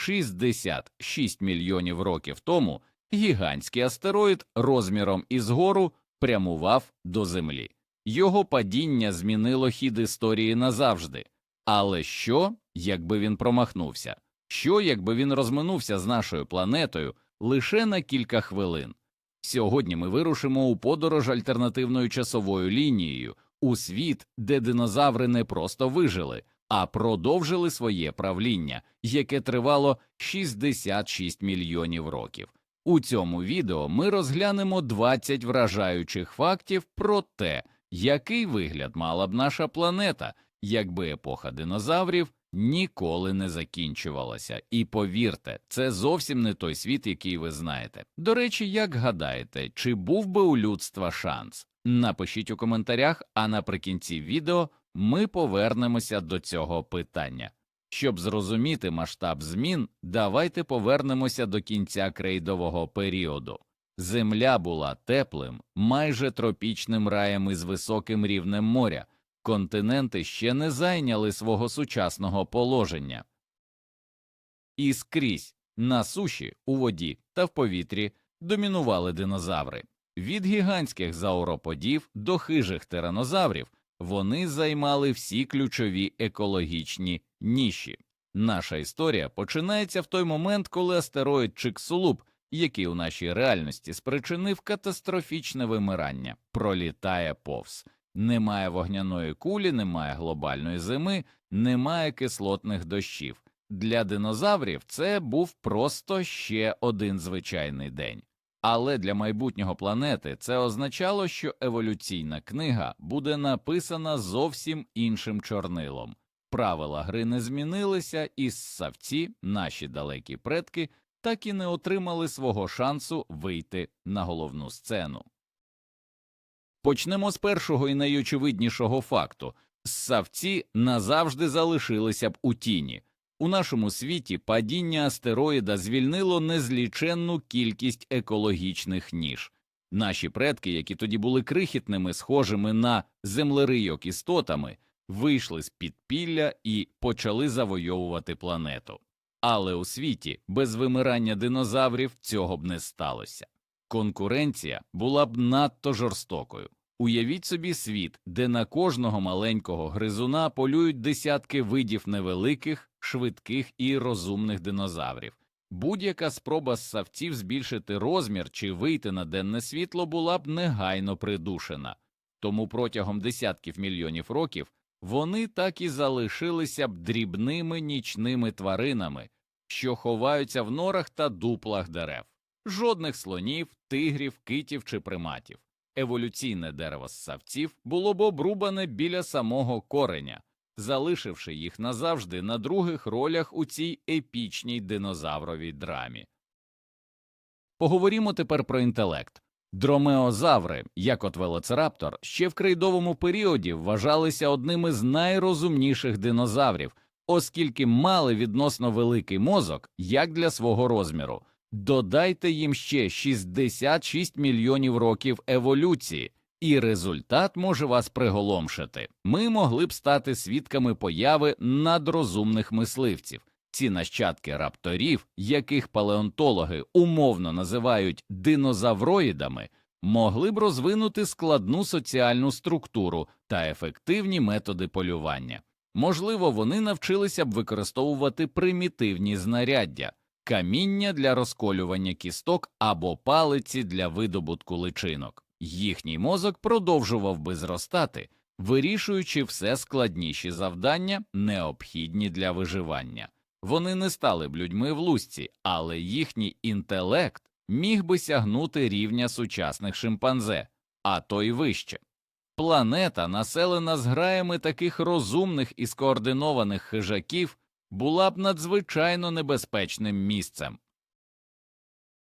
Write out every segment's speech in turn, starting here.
66 мільйонів років тому гігантський астероїд розміром із гору прямував до Землі. Його падіння змінило хід історії назавжди. Але що, якби він промахнувся? Що, якби він розминувся з нашою планетою лише на кілька хвилин? Сьогодні ми вирушимо у подорож альтернативною часовою лінією у світ, де динозаври не просто вижили, а продовжили своє правління, яке тривало 66 мільйонів років. У цьому відео ми розглянемо 20 вражаючих фактів про те, який вигляд мала б наша планета, якби епоха динозаврів ніколи не закінчувалася. І повірте, це зовсім не той світ, який ви знаєте. До речі, як гадаєте, чи був би у людства шанс? Напишіть у коментарях, а наприкінці відео ми повернемося до цього питання. Щоб зрозуміти масштаб змін, давайте повернемося до кінця крейдового періоду. Земля була теплим, майже тропічним раєм із високим рівнем моря, континенти ще не зайняли свого сучасного положення. І скрізь на суші, у воді та в повітрі домінували динозаври. Від гігантських зауроподів до хижих тиранозаврів вони займали всі ключові екологічні ніші. Наша історія починається в той момент, коли астероїд Чиксулуб, який у нашій реальності спричинив катастрофічне вимирання, пролітає повз. Немає вогняної кулі, немає глобальної зими, немає кислотних дощів. Для динозаврів це був просто ще один звичайний день. Але для майбутнього планети це означало, що еволюційна книга буде написана зовсім іншим чорнилом. Правила гри не змінилися, і ссавці, наші далекі предки, так і не отримали свого шансу вийти на головну сцену. Почнемо з першого і найочевиднішого факту ссавці назавжди залишилися б у тіні. У нашому світі падіння астероїда звільнило незліченну кількість екологічних ніж. Наші предки, які тоді були крихітними, схожими на землерийок істотами, вийшли з підпілля і почали завойовувати планету. Але у світі без вимирання динозаврів цього б не сталося. Конкуренція була б надто жорстокою. Уявіть собі світ, де на кожного маленького гризуна полюють десятки видів невеликих, швидких і розумних динозаврів. Будь-яка спроба ссавців збільшити розмір чи вийти на денне світло була б негайно придушена, тому протягом десятків мільйонів років вони так і залишилися б дрібними нічними тваринами, що ховаються в норах та дуплах дерев, жодних слонів, тигрів, китів чи приматів. Еволюційне дерево ссавців було б обрубане біля самого кореня, залишивши їх назавжди на других ролях у цій епічній динозавровій драмі. Поговоримо тепер про інтелект. Дромеозаври, як от велоцираптор, ще в крейдовому періоді вважалися одними з найрозумніших динозаврів, оскільки мали відносно великий мозок як для свого розміру. Додайте їм ще 66 мільйонів років еволюції, і результат може вас приголомшити. Ми могли б стати свідками появи надрозумних мисливців. Ці нащадки рапторів, яких палеонтологи умовно називають динозавроїдами, могли б розвинути складну соціальну структуру та ефективні методи полювання. Можливо, вони навчилися б використовувати примітивні знаряддя, каміння для розколювання кісток або палиці для видобутку личинок. Їхній мозок продовжував би зростати, вирішуючи все складніші завдання, необхідні для виживання. Вони не стали б людьми в лузці, але їхній інтелект міг би сягнути рівня сучасних шимпанзе, а то й вище. Планета, населена зграями таких розумних і скоординованих хижаків, була б надзвичайно небезпечним місцем.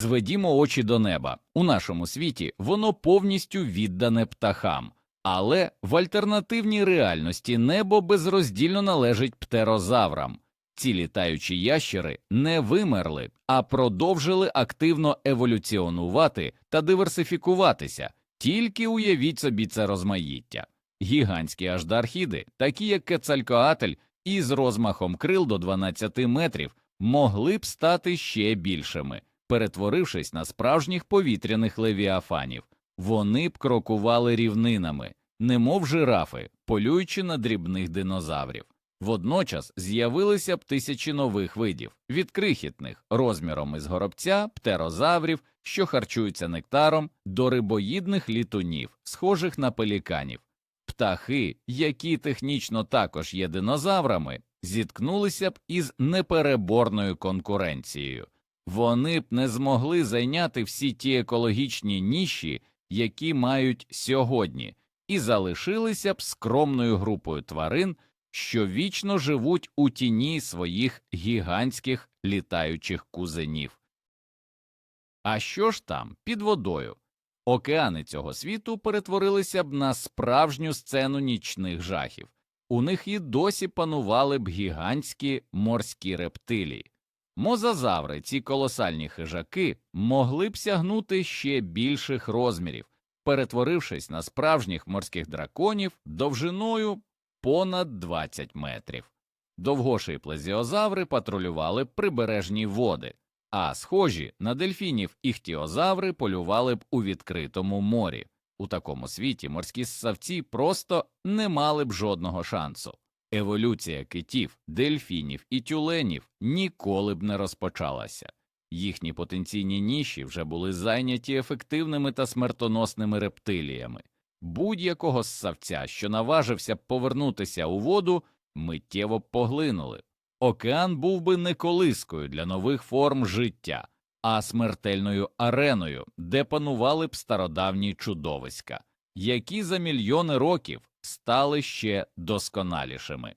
Зведімо очі до неба. У нашому світі воно повністю віддане птахам, але в альтернативній реальності небо безроздільно належить птерозаврам. Ці літаючі ящери не вимерли, а продовжили активно еволюціонувати та диверсифікуватися. Тільки уявіть собі це розмаїття. Гігантські аждархіди, такі як Кецалькоатель, із розмахом крил до 12 метрів, могли б стати ще більшими, перетворившись на справжніх повітряних левіафанів. Вони б крокували рівнинами, немов жирафи, полюючи на дрібних динозаврів. Водночас з'явилися б тисячі нових видів від крихітних розміром із горобця, птерозаврів, що харчуються нектаром, до рибоїдних літунів, схожих на пеліканів. Птахи, які технічно також є динозаврами, зіткнулися б із непереборною конкуренцією. Вони б не змогли зайняти всі ті екологічні ніші, які мають сьогодні, і залишилися б скромною групою тварин, що вічно живуть у тіні своїх гігантських літаючих кузенів. А що ж там під водою? Океани цього світу перетворилися б на справжню сцену нічних жахів. У них і досі панували б гігантські морські рептилії. Мозазаври, ці колосальні хижаки, могли б сягнути ще більших розмірів, перетворившись на справжніх морських драконів довжиною понад 20 метрів. Довгоші плезіозаври патрулювали прибережні води, а схожі на дельфінів іхтіозаври полювали б у відкритому морі. У такому світі морські ссавці просто не мали б жодного шансу. Еволюція китів, дельфінів і тюленів ніколи б не розпочалася. Їхні потенційні ніші вже були зайняті ефективними та смертоносними рептиліями. Будь-якого ссавця, що наважився б повернутися у воду, миттєво поглинули. Океан був би не колискою для нових форм життя, а смертельною ареною, де панували б стародавні чудовиська, які за мільйони років стали ще досконалішими.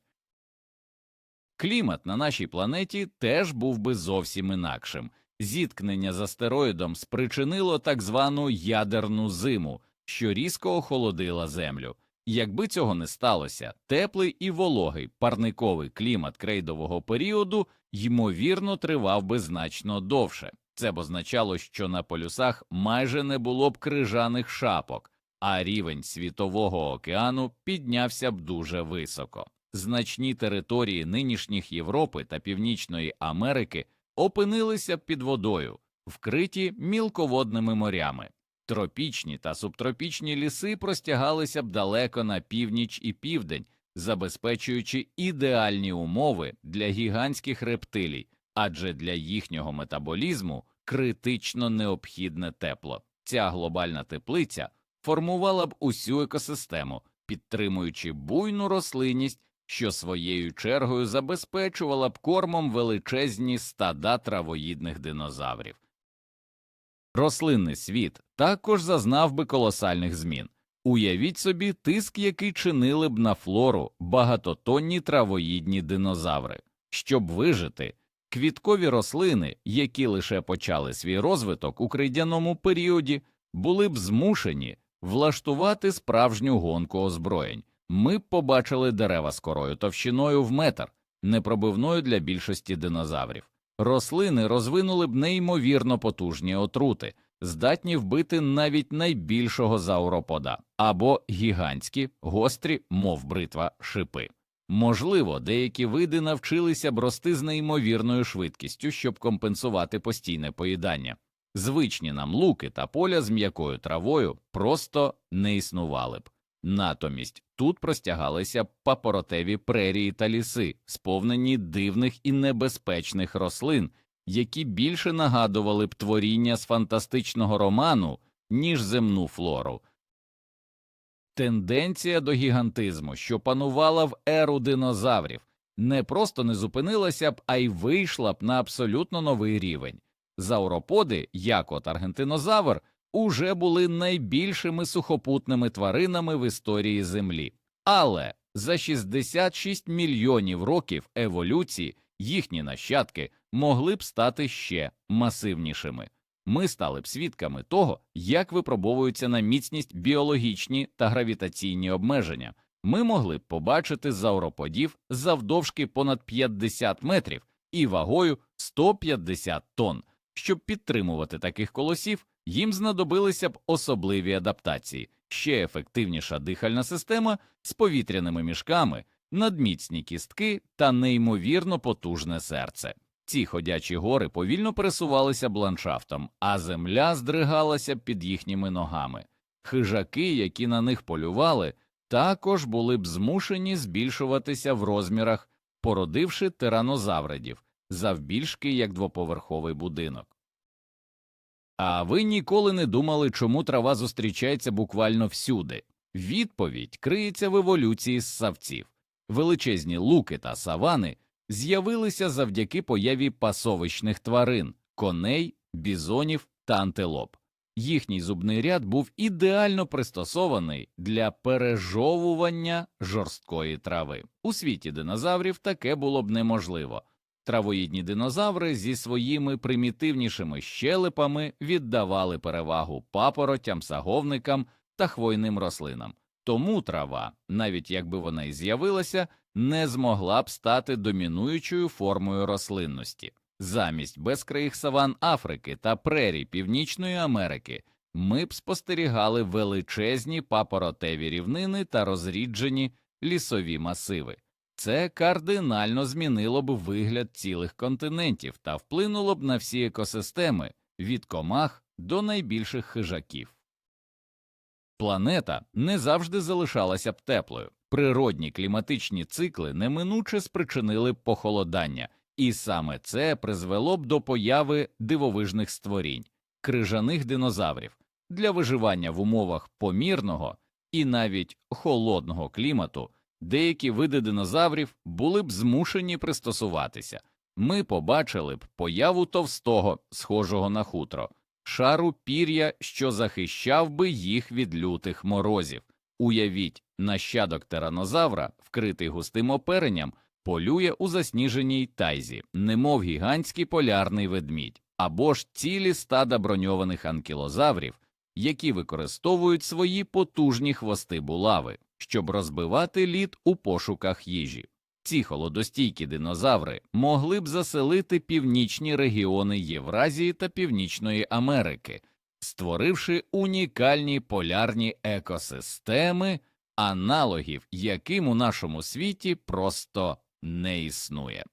Клімат на нашій планеті теж був би зовсім інакшим. Зіткнення з астероїдом спричинило так звану ядерну зиму, що різко охолодила Землю. Якби цього не сталося, теплий і вологий парниковий клімат крейдового періоду ймовірно тривав би значно довше. Це б означало, що на полюсах майже не було б крижаних шапок, а рівень світового океану піднявся б дуже високо. Значні території нинішніх Європи та Північної Америки опинилися б під водою, вкриті мілководними морями. Тропічні та субтропічні ліси простягалися б далеко на північ і південь, забезпечуючи ідеальні умови для гігантських рептилій, адже для їхнього метаболізму критично необхідне тепло. Ця глобальна теплиця формувала б усю екосистему, підтримуючи буйну рослинність, що своєю чергою забезпечувала б кормом величезні стада травоїдних динозаврів. Рослинний світ також зазнав би колосальних змін. Уявіть собі тиск, який чинили б на флору багатотонні травоїдні динозаври. Щоб вижити, квіткові рослини, які лише почали свій розвиток у крейдяному періоді, були б змушені влаштувати справжню гонку озброєнь. Ми б побачили дерева з корою товщиною в метр, непробивною для більшості динозаврів. Рослини розвинули б неймовірно потужні отрути, здатні вбити навіть найбільшого зауропода або гігантські, гострі, мов бритва, шипи. Можливо, деякі види навчилися б рости з неймовірною швидкістю, щоб компенсувати постійне поїдання. Звичні нам луки та поля з м'якою травою просто не існували б. Натомість тут простягалися папоротеві прерії та ліси, сповнені дивних і небезпечних рослин, які більше нагадували б творіння з фантастичного роману, ніж земну флору. Тенденція до гігантизму, що панувала в еру динозаврів, не просто не зупинилася б, а й вийшла б на абсолютно новий рівень. Зауроподи, як от аргентинозавр, уже були найбільшими сухопутними тваринами в історії Землі. Але за 66 мільйонів років еволюції їхні нащадки могли б стати ще масивнішими. Ми стали б свідками того, як випробовуються на міцність біологічні та гравітаційні обмеження. Ми могли б побачити зауроподів завдовжки понад 50 метрів і вагою 150 тонн. Щоб підтримувати таких колосів, їм знадобилися б особливі адаптації, ще ефективніша дихальна система з повітряними мішками, надміцні кістки та неймовірно потужне серце. Ці ходячі гори повільно пересувалися б ландшафтом, а земля здригалася під їхніми ногами. Хижаки, які на них полювали, також були б змушені збільшуватися в розмірах, породивши тиранозавридів завбільшки як двоповерховий будинок. А ви ніколи не думали, чому трава зустрічається буквально всюди? Відповідь криється в еволюції ссавців. Величезні луки та савани з'явилися завдяки появі пасовищних тварин коней, бізонів та антилоп. Їхній зубний ряд був ідеально пристосований для пережовування жорсткої трави. У світі динозаврів таке було б неможливо. Травоїдні динозаври зі своїми примітивнішими щелепами віддавали перевагу папоротям, саговникам та хвойним рослинам. Тому трава, навіть якби вона і з'явилася, не змогла б стати домінуючою формою рослинності. Замість безкраїх саван Африки та прерій Північної Америки ми б спостерігали величезні папоротеві рівнини та розріджені лісові масиви. Це кардинально змінило б вигляд цілих континентів та вплинуло б на всі екосистеми від комах до найбільших хижаків. Планета не завжди залишалася б теплою. Природні кліматичні цикли неминуче спричинили похолодання, і саме це призвело б до появи дивовижних створінь, крижаних динозаврів. Для виживання в умовах помірного і навіть холодного клімату деякі види динозаврів були б змушені пристосуватися. Ми побачили б появу товстого, схожого на хутро, шару пір'я, що захищав би їх від лютих морозів. Уявіть, нащадок тиранозавра, вкритий густим оперенням, полює у засніженій тайзі, немов гігантський полярний ведмідь, або ж цілі стада броньованих анкілозаврів, які використовують свої потужні хвости булави, щоб розбивати лід у пошуках їжі. Ці холодостійкі динозаври могли б заселити північні регіони Євразії та Північної Америки, створивши унікальні полярні екосистеми, аналогів яким у нашому світі просто не існує.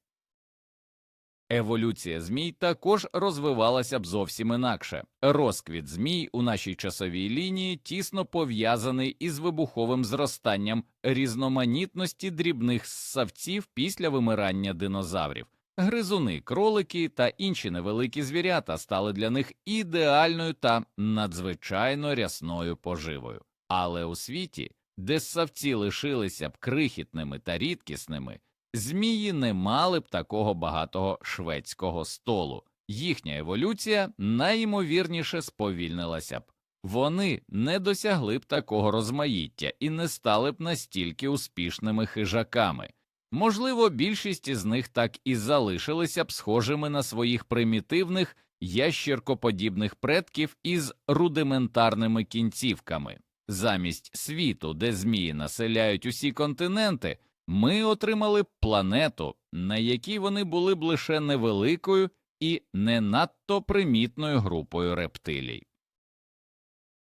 Еволюція змій також розвивалася б зовсім інакше. Розквіт змій у нашій часовій лінії тісно пов'язаний із вибуховим зростанням різноманітності дрібних ссавців після вимирання динозаврів. Гризуни, кролики та інші невеликі звірята стали для них ідеальною та надзвичайно рясною поживою. Але у світі, де ссавці лишилися б крихітними та рідкісними, Змії не мали б такого багатого шведського столу, їхня еволюція найімовірніше сповільнилася б, вони не досягли б такого розмаїття і не стали б настільки успішними хижаками. Можливо, більшість із них так і залишилися б схожими на своїх примітивних ящеркоподібних предків із рудиментарними кінцівками. Замість світу, де змії населяють усі континенти ми отримали планету, на якій вони були б лише невеликою і не надто примітною групою рептилій.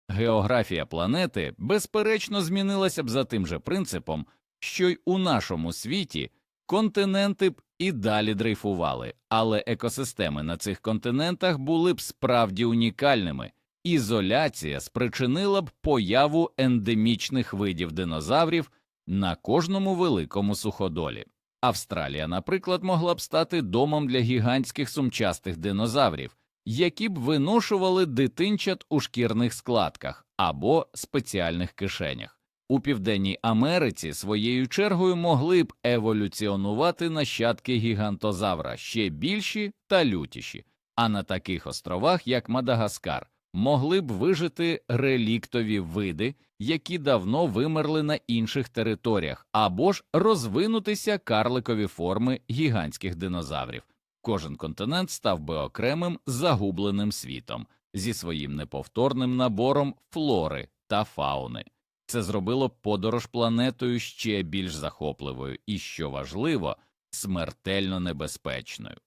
Географія планети безперечно змінилася б за тим же принципом, що й у нашому світі континенти б і далі дрейфували, але екосистеми на цих континентах були б справді унікальними. Ізоляція спричинила б появу ендемічних видів динозаврів на кожному великому суходолі. Австралія, наприклад, могла б стати домом для гігантських сумчастих динозаврів, які б виношували дитинчат у шкірних складках або спеціальних кишенях. У Південній Америці своєю чергою могли б еволюціонувати нащадки гігантозавра ще більші та лютіші, а на таких островах, як Мадагаскар, могли б вижити реліктові види, які давно вимерли на інших територіях, або ж розвинутися карликові форми гігантських динозаврів. Кожен континент став би окремим загубленим світом зі своїм неповторним набором флори та фауни. Це зробило подорож планетою ще більш захопливою і, що важливо, смертельно небезпечною.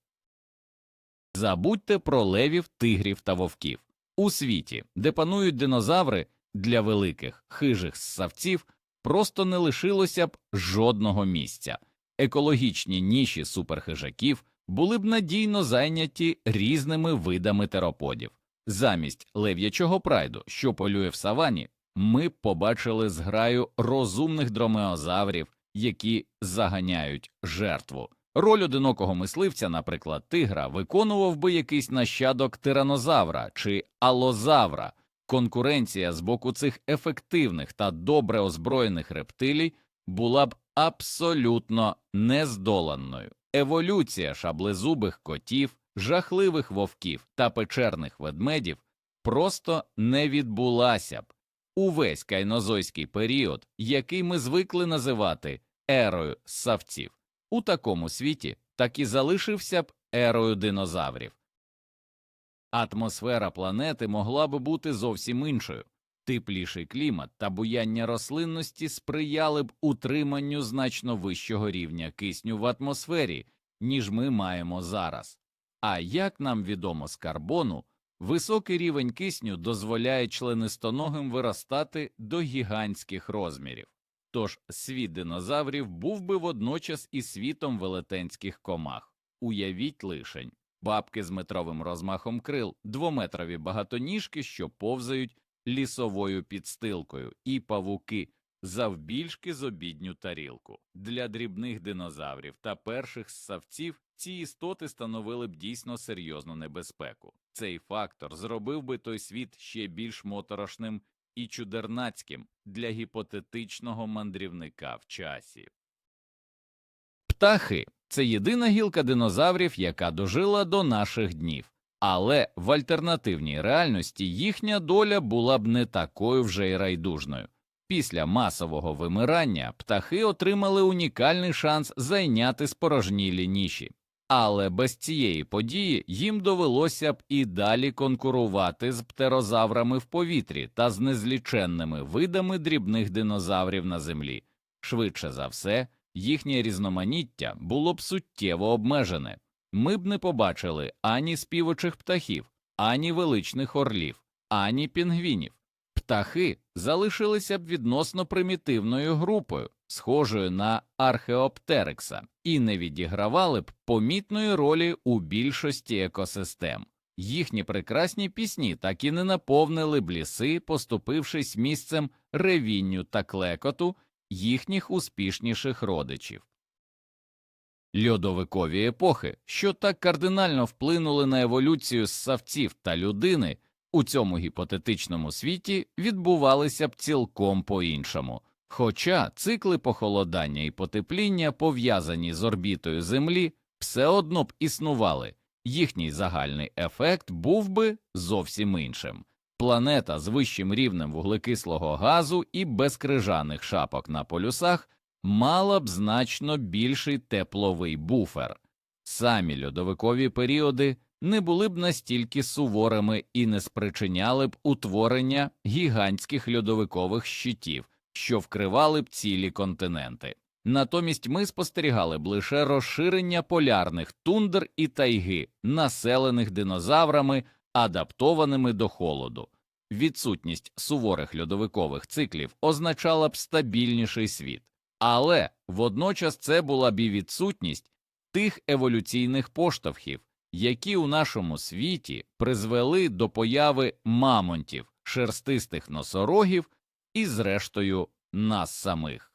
Забудьте про левів, тигрів та вовків. У світі, де панують динозаври, для великих хижих ссавців просто не лишилося б жодного місця. Екологічні ніші суперхижаків були б надійно зайняті різними видами тероподів. Замість лев'ячого прайду, що полює в савані, ми побачили зграю розумних дромеозаврів, які заганяють жертву. Роль одинокого мисливця, наприклад, тигра, виконував би якийсь нащадок тиранозавра чи алозавра. Конкуренція з боку цих ефективних та добре озброєних рептилій була б абсолютно нездоланною. Еволюція шаблезубих котів, жахливих вовків та печерних ведмедів просто не відбулася б. Увесь кайнозойський період, який ми звикли називати ерою ссавців, у такому світі так і залишився б ерою динозаврів. Атмосфера планети могла би бути зовсім іншою. Тепліший клімат та буяння рослинності сприяли б утриманню значно вищого рівня кисню в атмосфері, ніж ми маємо зараз. А як нам відомо з карбону, високий рівень кисню дозволяє членистоногим виростати до гігантських розмірів. Тож світ динозаврів був би водночас і світом велетенських комах. Уявіть лишень бабки з метровим розмахом крил, двометрові багатоніжки, що повзають лісовою підстилкою, і павуки завбільшки з обідню тарілку. Для дрібних динозаврів та перших ссавців ці істоти становили б дійсно серйозну небезпеку. Цей фактор зробив би той світ ще більш моторошним і чудернацьким для гіпотетичного мандрівника в часі. Птахи це єдина гілка динозаврів, яка дожила до наших днів, але в альтернативній реальності їхня доля була б не такою вже й райдужною. Після масового вимирання птахи отримали унікальний шанс зайняти спорожнілі ніші. Але без цієї події їм довелося б і далі конкурувати з птерозаврами в повітрі та з незліченними видами дрібних динозаврів на землі. Швидше за все, їхнє різноманіття було б суттєво обмежене. Ми б не побачили ані співочих птахів, ані величних орлів, ані пінгвінів. Птахи залишилися б відносно примітивною групою, схожою на археоптерекса, і не відігравали б помітної ролі у більшості екосистем. Їхні прекрасні пісні так і не наповнили б ліси, поступившись місцем ревінню та клекоту їхніх успішніших родичів. Льодовикові епохи, що так кардинально вплинули на еволюцію ссавців та людини, у цьому гіпотетичному світі відбувалися б цілком по-іншому. Хоча цикли похолодання і потепління, пов'язані з орбітою Землі, все одно б існували, їхній загальний ефект був би зовсім іншим. Планета з вищим рівнем вуглекислого газу і без крижаних шапок на полюсах мала б значно більший тепловий буфер. Самі льодовикові періоди не були б настільки суворими і не спричиняли б утворення гігантських льодовикових щитів, що вкривали б цілі континенти. Натомість ми спостерігали б лише розширення полярних тундр і тайги, населених динозаврами, адаптованими до холоду. Відсутність суворих льодовикових циклів означала б стабільніший світ, але водночас це була б і відсутність тих еволюційних поштовхів, які у нашому світі призвели до появи мамонтів, шерстистих носорогів і, зрештою, нас самих.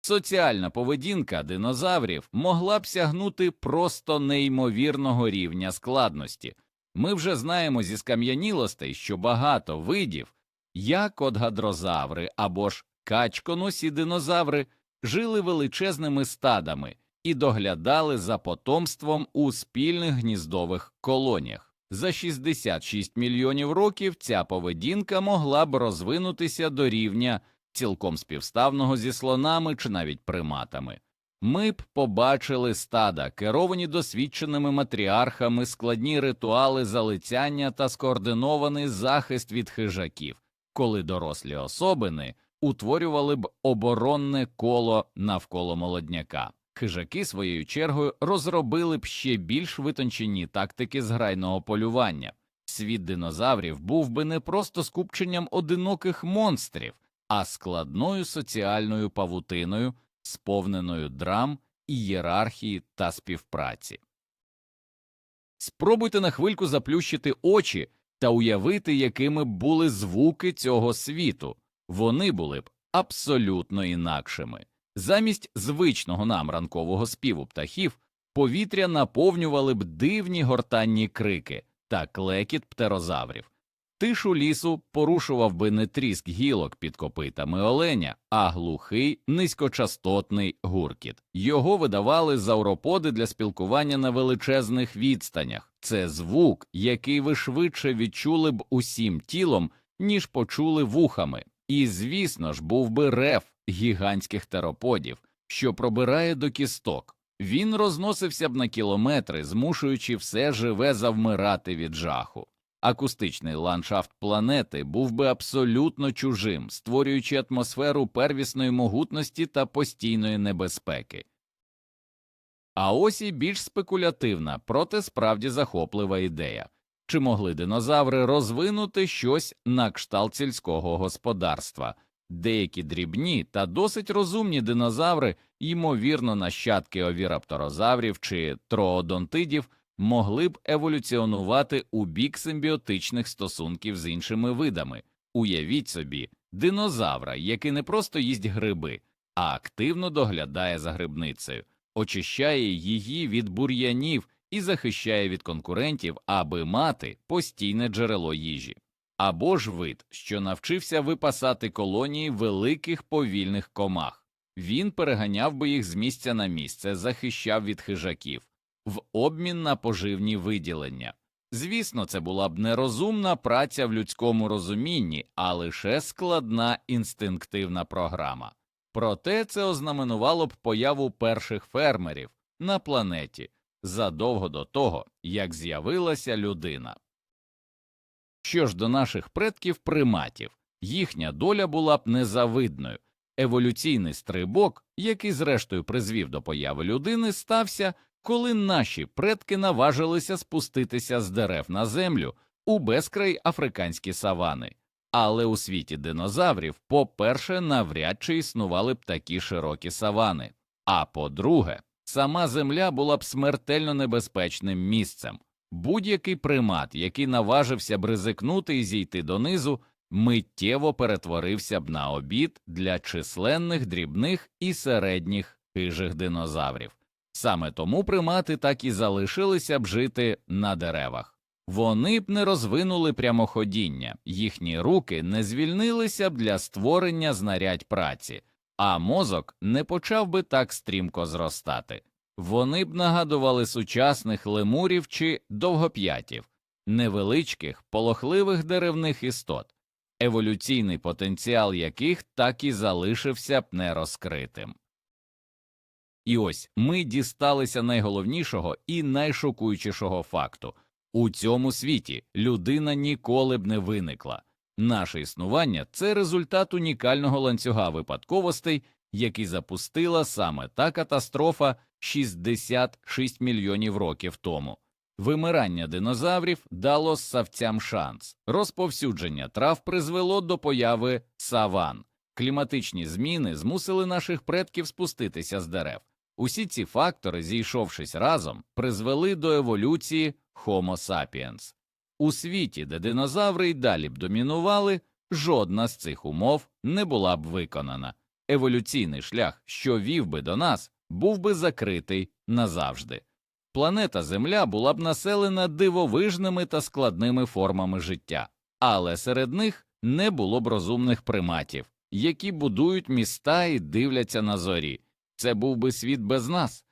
Соціальна поведінка динозаврів могла б сягнути просто неймовірного рівня складності. Ми вже знаємо зі скам'янілостей, що багато видів, як от гадрозаври або ж качконосі динозаври, жили величезними стадами і доглядали за потомством у спільних гніздових колоніях. За 66 мільйонів років ця поведінка могла б розвинутися до рівня цілком співставного зі слонами чи навіть приматами. Ми б побачили стада, керовані досвідченими матріархами, складні ритуали залицяння та скоординований захист від хижаків, коли дорослі особини утворювали б оборонне коло навколо молодняка. Хижаки своєю чергою розробили б ще більш витончені тактики зграйного полювання. Світ динозаврів був би не просто скупченням одиноких монстрів, а складною соціальною павутиною, сповненою драм ієрархії та співпраці. Спробуйте на хвильку заплющити очі та уявити, якими б були звуки цього світу. Вони були б абсолютно інакшими. Замість звичного нам ранкового співу птахів повітря наповнювали б дивні гортанні крики та клекіт птерозаврів. Тишу лісу порушував би не тріск гілок під копитами оленя, а глухий низькочастотний гуркіт. Його видавали зауроподи для спілкування на величезних відстанях. Це звук, який ви швидше відчули б усім тілом, ніж почули вухами. І, звісно ж, був би рев гігантських тероподів, що пробирає до кісток. Він розносився б на кілометри, змушуючи все живе завмирати від жаху. Акустичний ландшафт планети був би абсолютно чужим, створюючи атмосферу первісної могутності та постійної небезпеки. А ось і більш спекулятивна, проте справді захоплива ідея. Чи могли динозаври розвинути щось на кшталт сільського господарства? Деякі дрібні та досить розумні динозаври, ймовірно, нащадки овірапторозаврів чи троодонтидів, могли б еволюціонувати у бік симбіотичних стосунків з іншими видами. Уявіть собі, динозавра, який не просто їсть гриби, а активно доглядає за грибницею, очищає її від бур'янів і захищає від конкурентів, аби мати постійне джерело їжі. Або ж вид, що навчився випасати колонії великих повільних комах. Він переганяв би їх з місця на місце, захищав від хижаків в обмін на поживні виділення. Звісно, це була б нерозумна праця в людському розумінні, а лише складна інстинктивна програма. Проте це ознаменувало б появу перших фермерів на планеті задовго до того, як з'явилася людина. Що ж до наших предків приматів, їхня доля була б незавидною. Еволюційний стрибок, який зрештою призвів до появи людини, стався, коли наші предки наважилися спуститися з дерев на землю у безкрай африканські савани. Але у світі динозаврів, по-перше, навряд чи існували б такі широкі савани, а по-друге, сама земля була б смертельно небезпечним місцем. Будь-який примат, який наважився б ризикнути і зійти донизу, миттєво перетворився б на обід для численних дрібних і середніх хижих динозаврів. Саме тому примати так і залишилися б жити на деревах. Вони б не розвинули прямоходіння, їхні руки не звільнилися б для створення знарядь праці, а мозок не почав би так стрімко зростати. Вони б нагадували сучасних лемурів чи довгоп'ятів, невеличких, полохливих деревних істот, еволюційний потенціал яких так і залишився б нерозкритим. І ось ми дісталися найголовнішого і найшокуючішого факту у цьому світі людина ніколи б не виникла. Наше існування це результат унікального ланцюга випадковостей, який запустила саме та катастрофа 66 мільйонів років тому. Вимирання динозаврів дало савцям шанс, розповсюдження трав призвело до появи саван, кліматичні зміни змусили наших предків спуститися з дерев. Усі ці фактори, зійшовшись разом, призвели до еволюції Homo sapiens. У світі, де динозаври й далі б домінували, жодна з цих умов не була б виконана. Еволюційний шлях, що вів би до нас, був би закритий назавжди. Планета Земля була б населена дивовижними та складними формами життя, але серед них не було б розумних приматів, які будують міста і дивляться на зорі. Це був би світ без нас.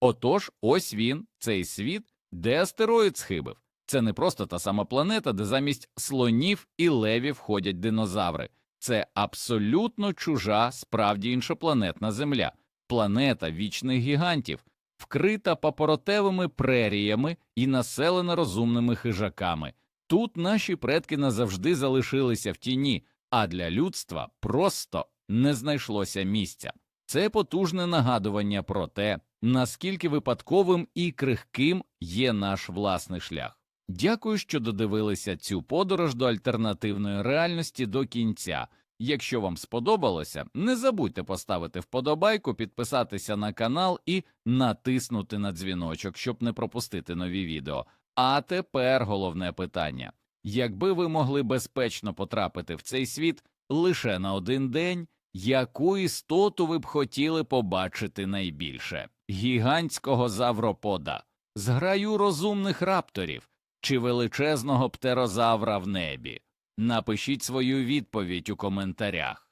Отож, ось він, цей світ, де астероїд схибив. Це не просто та сама планета, де замість слонів і левів ходять динозаври. Це абсолютно чужа, справді іншопланетна Земля, планета вічних гігантів, вкрита папоротевими преріями і населена розумними хижаками. Тут наші предки назавжди залишилися в тіні, а для людства просто не знайшлося місця. Це потужне нагадування про те, наскільки випадковим і крихким є наш власний шлях. Дякую, що додивилися цю подорож до альтернативної реальності до кінця. Якщо вам сподобалося, не забудьте поставити вподобайку, підписатися на канал і натиснути на дзвіночок, щоб не пропустити нові відео. А тепер головне питання: якби ви могли безпечно потрапити в цей світ лише на один день, яку істоту ви б хотіли побачити найбільше? Гігантського завропода, зграю розумних рапторів чи величезного птерозавра в небі? Напишіть свою відповідь у коментарях.